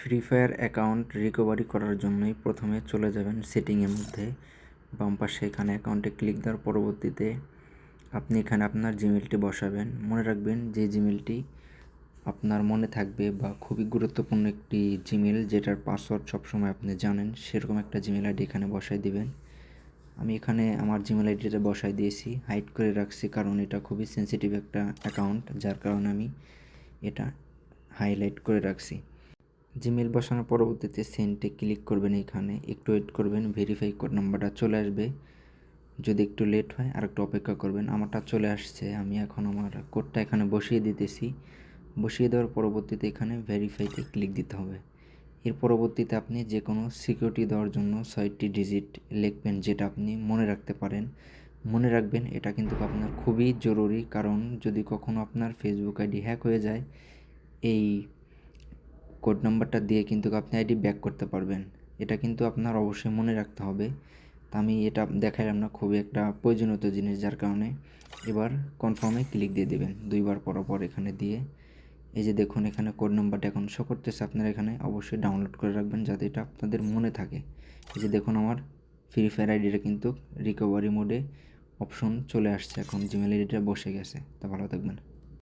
Free fire account recovery করার জন্যই প্রথমে চলে যাবেন সেটিংয়ের মধ্যে। বাম পাশে এখানে অ্যাকাউন্টে ক্লিক দেওয়ার পরবর্তীতে আপনি এখানে আপনার জিমেলটি বসাবেন। মনে রাখবেন যে জিমেলটি আপনার মনে থাকবে বা খুবই গুরুত্বপূর্ণ একটি জিমেল যেটার পাসওয়ার্ড সবসময় আপনি জানেন, সেরকম একটা জিমেল আইডি এখানে বসাই দিবেন। আমি এখানে আমার জিমেল আইডিটা বসাই দিয়েছি। হাইড করে রাখছি কারণ এটা খুবই সেন্সিটিভ একটা অ্যাকাউন্ট যার কারণে আমি এটা হাইলাইট করে রাখছি। জিমেল বসানোর পরবর্তীতে সেন্টে ক্লিক করবেন এখানে। একটু ওয়েট করবেন ভেরিফাই কোড নাম্বারটা চলে আসবে। যদি একটু লেট হয় আর একটু অপেক্ষা করবেন। আমারটা চলে আসছে, আমি এখন আমার কোডটা এখানে বসিয়ে দিতেছি। বসিয়ে দেওয়ার পরবর্তীতে এখানে ভেরিফাইতে ক্লিক দিতে হবে। এর পরবর্তীতে আপনি যে কোনো সিকিউরিটি দেওয়ার জন্য ছয়টি ডিজিট লিখবেন যেটা আপনি মনে রাখতে পারেন। মনে রাখবেন, এটা কিন্তু আপনার খুবই জরুরি। কারণ যদি কখনো আপনার ফেসবুক আইডি হ্যাক হয়ে যায়, এই কোড নাম্বারটা দিয়ে কিন্তু আপনি আইডি ব্যাক করতে পারবেন। এটা কিন্তু আপনার অবশ্যই মনে রাখতে হবে। তা আমি এটা দেখাইলাম না, খুবই একটা প্রয়োজনীয় জিনিস যার কারণে। এবার কনফার্মে ক্লিক দিয়ে দেবেন, দুইবার পরপর এখানে দিয়ে। এই যে দেখুন, এখানে কোড নাম্বারটা এখন শো করতেছে আপনারা এখানে, অবশ্যই ডাউনলোড করে রাখবেন যাতে এটা আপনাদের মনে থাকে। এই যে দেখুন, আমার ফ্রি ফায়ার আইডিটা কিন্তু রিকভারি মোডে অপশন চলে আসছে, এখন জিমেল আইডিটা বসে গেছে। তা ভালো থাকবেন।